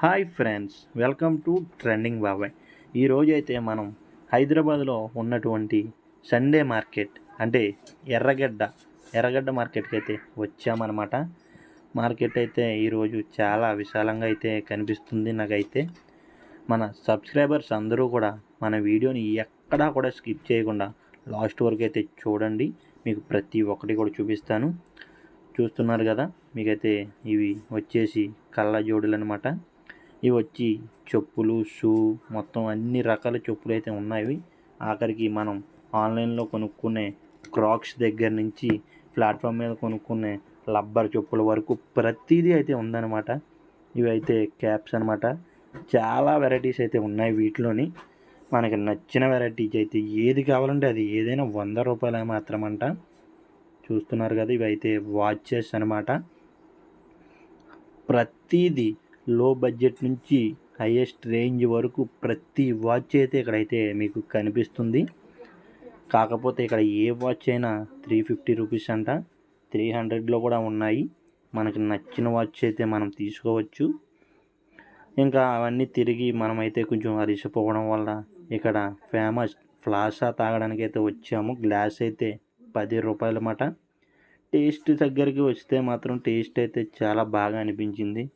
Hi friends welcome to trending Babai. ఈరోజు అయితే మనం హైదరాబాద్లో ఉన్నటువంటి సండే మార్కెట్ అంటే ఎర్రగడ్డ ఎర్రగడ్డ మార్కెట్కి అయితే వచ్చామన్నమాట. మార్కెట్ అయితే ఈరోజు చాలా విశాలంగా అయితే కనిపిస్తుంది నాకైతే. మన సబ్స్క్రైబర్స్ అందరూ కూడా మన వీడియోని ఎక్కడా కూడా స్కిప్ చేయకుండా లాస్ట్ వరకు అయితే చూడండి. మీకు ప్రతి ఒక్కటి కూడా చూపిస్తాను. చూస్తున్నారు కదా మీకైతే ఇవి వచ్చేసి కళ్ళ జోడులు అనమాట ఇవి వచ్చి చెప్పులు షూ మొత్తం అన్ని రకాల చెప్పులు అయితే ఉన్నాయి. ఆఖరికి మనం ఆన్లైన్లో కొనుక్కునే క్రాక్స్ దగ్గర నుంచి ప్లాట్ఫామ్ మీద కొనుక్కునే లబ్బర్ చెప్పుల వరకు ప్రతిదీ అయితే ఉందన్నమాట. ఇవి అయితే క్యాప్స్ అనమాట చాలా వెరైటీస్ అయితే ఉన్నాయి వీటిలోని. మనకి నచ్చిన వెరైటీస్ అయితే ఏది కావాలంటే అది ఏదైనా వంద రూపాయలు మాత్రం అంట చూస్తున్నారు కదా ఇవి అయితే వాచెస్ అనమాట ప్రతిదీ లో బడ్జెట్ నుంచి హైయెస్ట్ రేంజ్ వరకు ప్రతి వాచ్ అయితే ఇక్కడైతే మీకు కనిపిస్తుంది. కాకపోతే ఇక్కడ ఏ వాచ్ అయినా త్రీ ఫిఫ్టీ రూపీస్ అంట. త్రీ హండ్రెడ్లో కూడా ఉన్నాయి. మనకి నచ్చిన వాచ్ అయితే మనం తీసుకోవచ్చు. ఇంకా అవన్నీ తిరిగి మనమైతే కొంచెం అరిసిపోవడం వల్ల ఇక్కడ ఫేమస్ ఫ్లాసా తాగడానికి అయితే వచ్చాము. గ్లాస్ అయితే పది రూపాయలమాట. టేస్ట్ దగ్గరికి వస్తే మాత్రం టేస్ట్ అయితే చాలా బాగా అనిపించింది.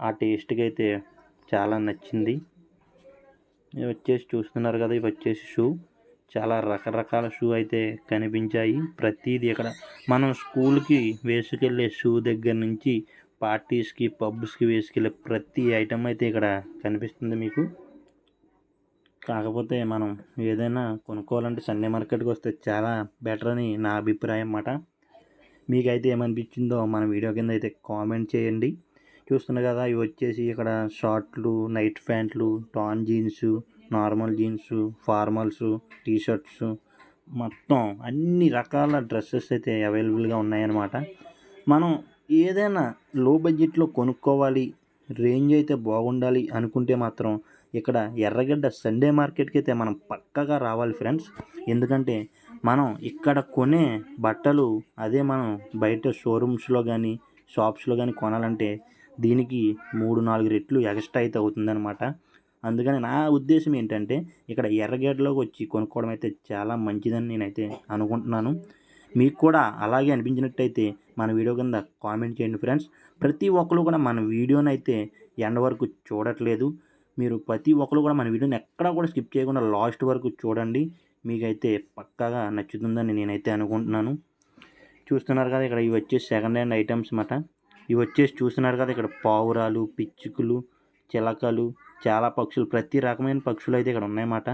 ఆ టేస్ట్కి అయితే చాలా నచ్చింది. ఇవి వచ్చేసి చూస్తున్నారు కదా ఇవి వచ్చేసి షూ. చాలా రకరకాల షూ అయితే కనిపించాయి. ప్రతిదీ ఇక్కడ మనం స్కూల్కి వేసుకెళ్ళే షూ దగ్గర నుంచి పార్టీస్కి పబ్స్కి వేసుకెళ్ళే ప్రతి ఐటమ్ అయితే ఇక్కడ కనిపిస్తుంది మీకు. కాకపోతే మనం ఏదైనా కొనుక్కోవాలంటే సండే మార్కెట్కి వస్తే చాలా బెటర్ అని నా అభిప్రాయం అన్నమాట. మీకైతే ఏమనిపించిందో మన వీడియో కింద అయితే కామెంట్ చేయండి. చూస్తున్నారు కదా ఇవి వచ్చేసి ఇక్కడ షార్ట్లు నైట్ ప్యాంట్లు tan jeans normal jeans formals T shirts మొత్తం అన్ని రకాల డ్రెస్సెస్ అయితే అవైలబుల్గా ఉన్నాయన్నమాట. మనం ఏదైనా లో బడ్జెట్లో కొనుక్కోవాలి రేంజ్ అయితే బాగుండాలి అనుకుంటే మాత్రం ఇక్కడ ఎర్రగడ్డ సండే మార్కెట్కి అయితే మనం పక్కగా రావాలి ఫ్రెండ్స్. ఎందుకంటే మనం ఇక్కడ కొనే బట్టలు అదే మనం బయట షోరూమ్స్లో కానీ షాప్స్లో కానీ కొనాలంటే దీనికి మూడు నాలుగు రెట్లు ఎక్స్ట్రా అయితే అవుతుందన్నమాట. అందుకని నా ఉద్దేశం ఏంటంటే ఇక్కడ ఎర్రగడ్డలోకి వచ్చి కొనుక్కోవడం అయితే చాలా మంచిదని నేనైతే అనుకుంటున్నాను. మీకు కూడా అలాగే అనిపించినట్టయితే మన వీడియో కింద కామెంట్ చేయండి ఫ్రెండ్స్. ప్రతి ఒక్కరు కూడా మన వీడియోని అయితే ఎండ్ వరకు చూడట్లేదు. మీరు ప్రతి ఒక్కరు కూడా మన వీడియోని ఎక్కడా కూడా స్కిప్ చేయకుండా లాస్ట్ వరకు చూడండి. మీకైతే పక్కాగా నచ్చుతుందని నేనైతే అనుకుంటున్నాను. చూస్తున్నారు కదా ఇక్కడ ఇవి వచ్చేసి సెకండ్ హ్యాండ్ ఐటమ్స్ మాట ఇవి వచ్చేసి చూస్తున్నారు కదా ఇక్కడ పావురాలు పిచ్చుకలు చిలకలు చాలా పక్షులు. ప్రతి రకమైన పక్షులు అయితే ఇక్కడ ఉన్నాయన్నమాట.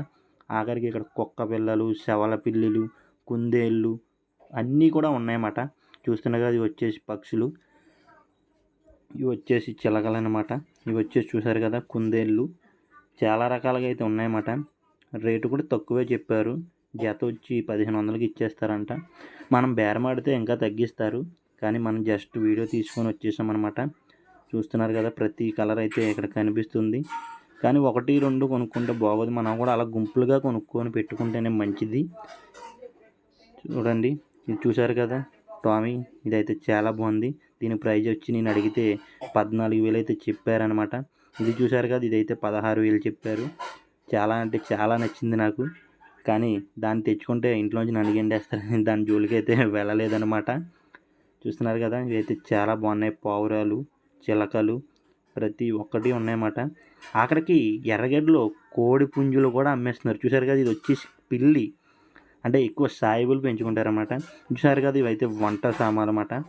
ఆఖరికి ఇక్కడ కుక్క పిల్లలు శవల పిల్లులు కుందేళ్ళు అన్నీ కూడా ఉన్నాయన్నమాట. చూస్తున్నారు కదా ఇవి వచ్చేసి పక్షులు. ఇవి వచ్చేసి చిలకలు అనమాట ఇవి వచ్చేసి చూసారు కదా కుందేళ్ళు. చాలా రకాలుగా అయితే ఉన్నాయన్నమాట. రేటు కూడా తక్కువే చెప్పారు. జత వచ్చి పదిహేను వందలకి ఇచ్చేస్తారంట. మనం బేరమాడితే ఇంకా తగ్గిస్తారు. కానీ మనం జస్ట్ వీడియో తీసుకొని వచ్చేసామన్నమాట. చూస్తున్నారు కదా ప్రతి కలర్ అయితే ఇక్కడ కనిపిస్తుంది. కానీ ఒకటి రెండు కొనుక్కుంటే బాగోదు. మనం కూడా అలా గుంపులుగా కొనుక్కొని పెట్టుకుంటేనే మంచిది. చూడండి ఇది చూసారు కదా టామీ ఇదైతే చాలా బాగుంది. దీని ప్రైజ్ వచ్చి నేను అడిగితే పద్నాలుగు వేలు అయితే చెప్పారనమాట ఇది చూసారు కదా ఇదైతే పదహారు వేలు చెప్పారు. చాలా అంటే చాలా నచ్చింది నాకు. కానీ దాన్ని తెచ్చుకుంటే ఇంట్లోంచి నన్ను ఎండేస్తారని దాని జోలికి అయితే వెళ్ళలేదనమాట చూస్తున్నారు కదా ఇవైతే చాలా బాగున్నాయి. పావురాలు చిలకలు ప్రతి ఒక్కటి ఉన్నాయన్నమాట. ఆఖరికి ఎర్రగడ్డలో కోడి పుంజులు కూడా అమ్మేస్తున్నారు. చూసారు కదా ఇది వచ్చేసి పిల్లి. అంటే ఎక్కువ సాయిబులు పెంచుకుంటారన్నమాట. చూసారు కదా ఇవైతే వంట సామాన్ అన్నమాట.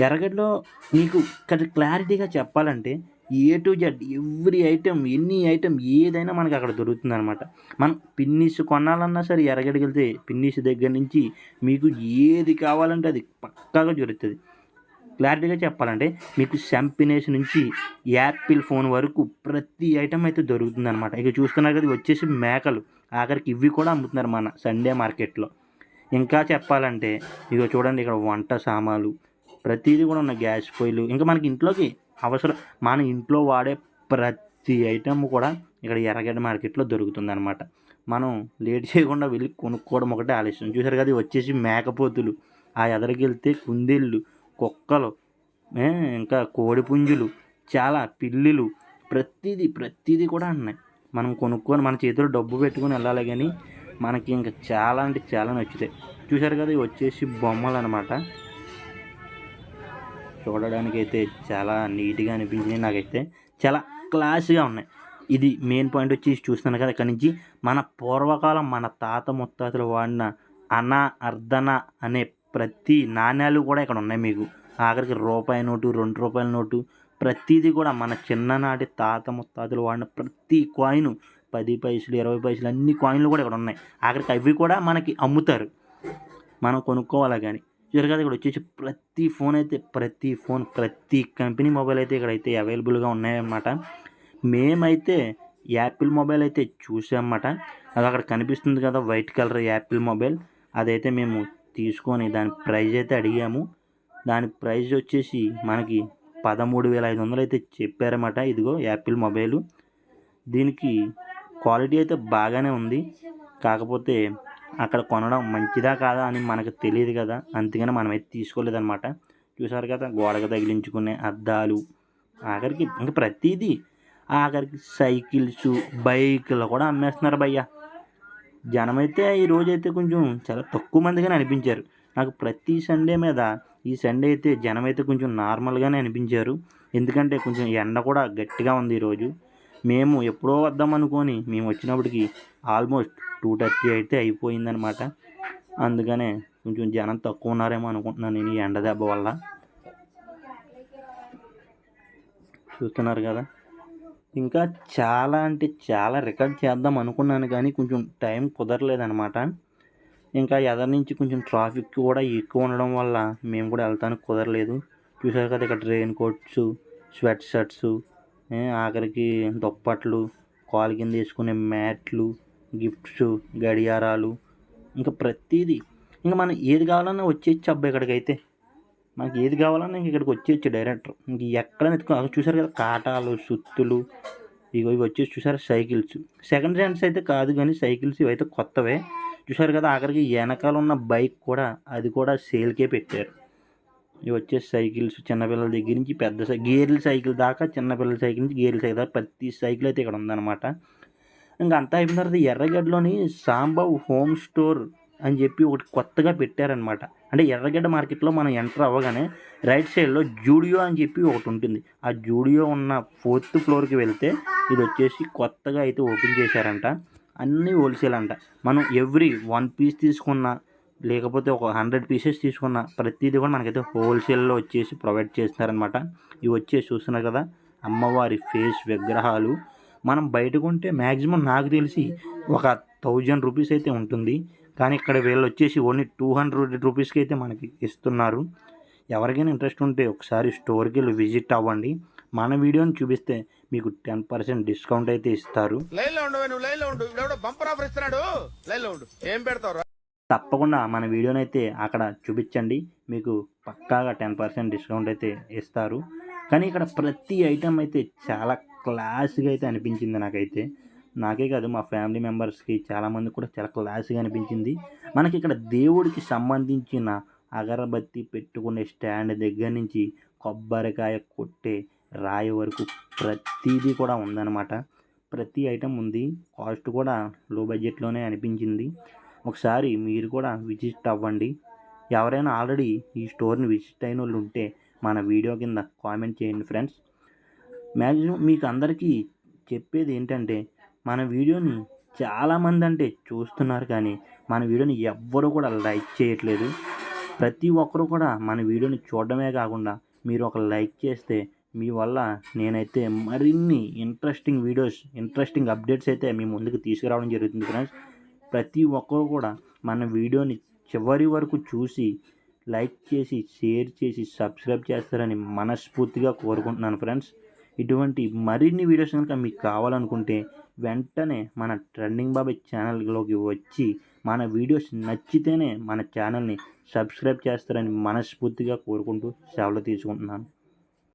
ఎర్రగడ్డలో మీకు ఇక్కడ క్లారిటీగా చెప్పాలంటే A to Z every item ఎన్ని ఐటెం ఏదైనా మనకి అక్కడ దొరుకుతుంది అనమాట మనం పిన్నిస్ కొనాలన్నా సరే ఎర్రగడ్డకి వెళ్తే దగ్గర నుంచి మీకు ఏది కావాలంటే అది పక్కాగా దొరుకుతుంది. క్లారిటీగా చెప్పాలంటే మీకు సెంపినేస్ నుంచి యాపిల్ ఫోన్ వరకు ప్రతి ఐటెం అయితే దొరుకుతుంది అనమాట ఇక చూస్తున్నారు కదా వచ్చేసి మేకలు. ఆఖరికి ఇవి కూడా అమ్ముతున్నారు మన సండే మార్కెట్లో ఇంకా చెప్పాలంటే ఇక చూడండి ఇక్కడ వంట సామాన్లు. ప్రతిదీ కూడా ఉన్న గ్యాస్ పొయ్యిలు ఇంకా మనకి ఇంట్లోకి అవసరం. మన ఇంట్లో వాడే ప్రతి ఐటెం కూడా ఇక్కడ ఎర్రగడ్డ మార్కెట్లో దొరుకుతుంది అనమాట మనం లేట్ చేయకుండా వెళ్ళి కొనుక్కోవడం ఒకటే ఆలస్యం. చూసారు కదా వచ్చేసి మేకపోతులు. ఆ ఎదరికి వెళ్తే కుందేళ్ళు కుక్కలు ఇంకా కోడిపుంజులు చాలా పిల్లులు. ప్రతిదీ ప్రతిదీ కూడా ఉన్నాయి. మనం కొనుక్కొని మన చేతిలో డబ్బు పెట్టుకొని వెళ్ళాలి కానీ మనకి ఇంకా చాలా అంటే చాలా నచ్చుతాయి. చూసారు కదా ఇవి వచ్చేసి బొమ్మలు అనమాట చూడడానికి అయితే చాలా నీట్గా అనిపించినాయి. నాకైతే చాలా క్లాస్గా ఉన్నాయి. ఇది మెయిన్ పాయింట్ వచ్చి చూస్తున్నాను కదా ఇక్కడ నుంచి మన పూర్వకాలం మన తాత ముత్తాతలు వాడిన అన అర్ధన అనే ప్రతి నాణ్యాలు కూడా ఇక్కడ ఉన్నాయి మీకు. ఆఖరికి రూపాయి నోటు రెండు రూపాయల నోటు ప్రతిదీ కూడా మన చిన్ననాటి తాత ముత్తాతలు వాడిన ప్రతి కాయిన్ పది పైసలు ఇరవై పైసలు అన్ని కాయిన్లు కూడా ఇక్కడ ఉన్నాయి. ఆఖరికి అవి కూడా మనకి అమ్ముతారు. మనం కొనుక్కోవాలి కానీ. చివరిగా ఇక్కడ వచ్చేసి ప్రతి ఫోన్ అయితే ప్రతి ఫోన్ ప్రతి కంపెనీ మొబైల్ అయితే ఇక్కడ అయితే అవైలబుల్గా ఉన్నాయన్నమాట. మేమైతే యాపిల్ మొబైల్ అయితే చూసామన్నమాట. అది అక్కడ కనిపిస్తుంది కదా వైట్ కలర్ యాపిల్ మొబైల్. అదైతే మేము తీసుకొని దాని ప్రైస్ అయితే అడిగాము. దాని ప్రైస్ వచ్చేసి మనకి పదమూడు వేల ఐదు వందలు అయితే చెప్పారన్నమాట. ఇదిగో యాపిల్ మొబైల్. దీనికి క్వాలిటీ అయితే బాగానే ఉంది. కాకపోతే అక్కడ కొనడం మంచిదా కాదా అని మనకు తెలియదు కదా. అందుకని మనమైతే తీసుకోలేదన్నమాట. చూసారు కదా గోడకు తగిలించుకునే అద్దాలు. ఆఖరికి ఇంకా ప్రతిదీ ఆఖరికి సైకిల్స్ బైకులు కూడా అమ్మేస్తున్నారు భయ్య. జనం అయితే ఈ రోజైతే కొంచెం చాలా తక్కువ మందిగానే అనిపించారు. నాకు ప్రతి సండే మీద ఈ సండే అయితే జనం అయితే కొంచెం నార్మల్గానే అనిపించారు. ఎందుకంటే కొంచెం ఎండ కూడా గట్టిగా ఉంది ఈరోజు. మేము ఎప్పుడో వద్దాం అనుకొని మేము వచ్చినప్పటికి ఆల్మోస్ట్ టూ థర్టీ అయితే అయిపోయిందనమాట అందుకనే కొంచెం జనం తక్కువ ఉన్నారేమో అనుకుంటున్నాను నేను ఈ ఎండ దెబ్బ వల్ల. చూస్తున్నారు కదా? ఇంకా చాలా అంటే చాలా రికార్డ్ చేద్దాం అనుకున్నాను కానీ కొంచెం టైం కుదరలేదనమాట ఇంకా ఎదరి నుంచి కొంచెం ట్రాఫిక్ కూడా ఎక్కువ ఉండడం వల్ల మేము కూడా వెళ్తానికి కుదరలేదు. చూసారు కదా ఇక్కడ రెయిన్ కోట్స్ స్వెట్ షర్ట్స్ ఆఖరికి దుప్పట్లు కాలు కింద వేసుకునే మ్యాట్లు గిఫ్ట్స్ గడియారాలు ఇంకా ప్రతిదీ. ఇంకా మనం ఏది కావాలన్నా వచ్చేయచ్చు అబ్బాయి ఇక్కడికైతే. మనకి ఏది కావాలన్నా ఇంక ఇక్కడికి వచ్చేయచ్చు డైరెక్టర్. ఇంక ఎక్కడ ఎత్తుకో అక్కడ చూసారు కదా కాటాలు సుత్తులు ఇగో ఇవి వచ్చేసి చూసారు సైకిల్స్. సెకండ్ హ్యాండ్స్ అయితే కాదు కానీ సైకిల్స్ ఇవైతే కొత్తవే. చూసారు కదా ఆఖరికి వెనకాల ఉన్న బైక్ కూడా అది కూడా సేల్కే పెట్టారు. ఇవి వచ్చేసి సైకిల్స్ చిన్నపిల్లల దగ్గర నుంచి పెద్ద సై గేర్ల సైకిల్ దాకా చిన్నపిల్లల సైకిల్ నుంచి గేర్ల సైకిల్ దాకా ప్రతి సైకిల్ అయితే ఇక్కడ ఉందన్నమాట. ఇంకా అంతా అయిపోయిన తర్వాత ఎర్రగడ్డలోని సాంబావ్ హోమ్ స్టోర్ అని చెప్పి ఒకటి కొత్తగా పెట్టారనమాట అంటే ఎర్రగడ్డ మార్కెట్లో మనం ఎంటర్ అవ్వగానే రైట్ సైడ్లో జూడియో అని చెప్పి ఒకటి ఉంటుంది. ఆ జూడియో ఉన్న ఫోర్త్ ఫ్లోర్కి వెళ్తే ఇది వచ్చేసి కొత్తగా అయితే ఓపెన్ చేశారంట. అన్నీ హోల్సేల్ అంట. మనం ఎవ్రీ వన్ పీస్ తీసుకున్నా లేకపోతే ఒక హండ్రెడ్ పీసెస్ తీసుకున్న ప్రతిదీ కూడా మనకైతే హోల్సేల్లో వచ్చేసి ప్రొవైడ్ చేస్తున్నారనమాట ఇవి వచ్చేసి చూస్తున్నారు కదా అమ్మవారి ఫేస్ విగ్రహాలు. మనం బయట కొంటే మ్యాక్సిమం నాకు తెలిసి ఒక థౌజండ్ రూపీస్ అయితే ఉంటుంది. కానీ ఇక్కడ వీళ్ళు వచ్చేసి ఓన్లీ టూ హండ్రెడ్ రూపీస్కి అయితే మనకి ఇస్తున్నారు. ఎవరికైనా ఇంట్రెస్ట్ ఉంటే ఒకసారి స్టోర్కి వెళ్ళి విజిట్ అవ్వండి. మన వీడియోని చూపిస్తే మీకు టెన్ పర్సెంట్ డిస్కౌంట్ అయితే ఇస్తారు. లైన్లో ఉండవు నువ్వు ఉండు. బంపర్ ఆఫర్ ఇస్తున్నాడు. లైన్లో ఉండు. ఏం పెడతావు తప్పకుండా మన వీడియోని అయితే అక్కడ చూపించండి. మీకు పక్కాగా టెన్ పర్సెంట్ డిస్కౌంట్ అయితే ఇస్తారు. కానీ ఇక్కడ ప్రతి ఐటెం అయితే చాలా క్లాస్గా అయితే అనిపించింది నాకైతే. నాకే కాదు మా ఫ్యామిలీ మెంబర్స్కి చాలామంది కూడా చాలా క్లాస్గా అనిపించింది. మనకి ఇక్కడ దేవుడికి సంబంధించిన అగరబత్తి పెట్టుకునే స్టాండ్ దగ్గర నుంచి కొబ్బరికాయ కొట్టే రాయి వరకు ప్రతిదీ కూడా ఉందన్నమాట. ప్రతి ఐటెం ఉంది. కాస్ట్ కూడా లో బడ్జెట్లోనే అనిపించింది. ఒకసారి మీరు కూడా విజిట్ అవ్వండి. ఎవరైనా ఆల్రెడీ ఈ స్టోర్ని విజిట్ అయిన వాళ్ళు ఉంటే మన వీడియో కింద కామెంట్ చేయండి ఫ్రెండ్స్. మ్యాక్సిమం మీకు అందరికీ చెప్పేది ఏంటంటే మన వీడియోని చాలామంది అంటే చూస్తున్నారు కానీ మన వీడియోని ఎవ్వరూ కూడా లైక్ చేయట్లేదు. ప్రతి ఒక్కరూ కూడా మన వీడియోని చూడడమే కాకుండా మీరు ఒక లైక్ చేస్తే మీ వల్ల నేనైతే మరిన్ని ఇంట్రెస్టింగ్ వీడియోస్ ఇంట్రెస్టింగ్ అప్డేట్స్ అయితే మీ ముందుకు తీసుకురావడం జరుగుతుంది ఫ్రెండ్స్. ప్రతి ఒక్కరు కూడా మన వీడియోని చివరి వరకు చూసి లైక్ చేసి షేర్ చేసి సబ్స్క్రైబ్ చేస్తారని మనస్ఫూర్తిగా కోరుకుంటున్నాను ఫ్రెండ్స్. ఇటువంటి మరిన్ని వీడియోస్ కనుక మీకు కావాలనుకుంటే వెంటనే మన ట్రెండింగ్ బాబాయ్ ఛానల్లోకి వచ్చి మన వీడియోస్ నచ్చితేనే మన ఛానల్ని సబ్స్క్రైబ్ చేస్తారని మనస్ఫూర్తిగా కోరుకుంటూ సేవలు తీసుకుంటున్నాను.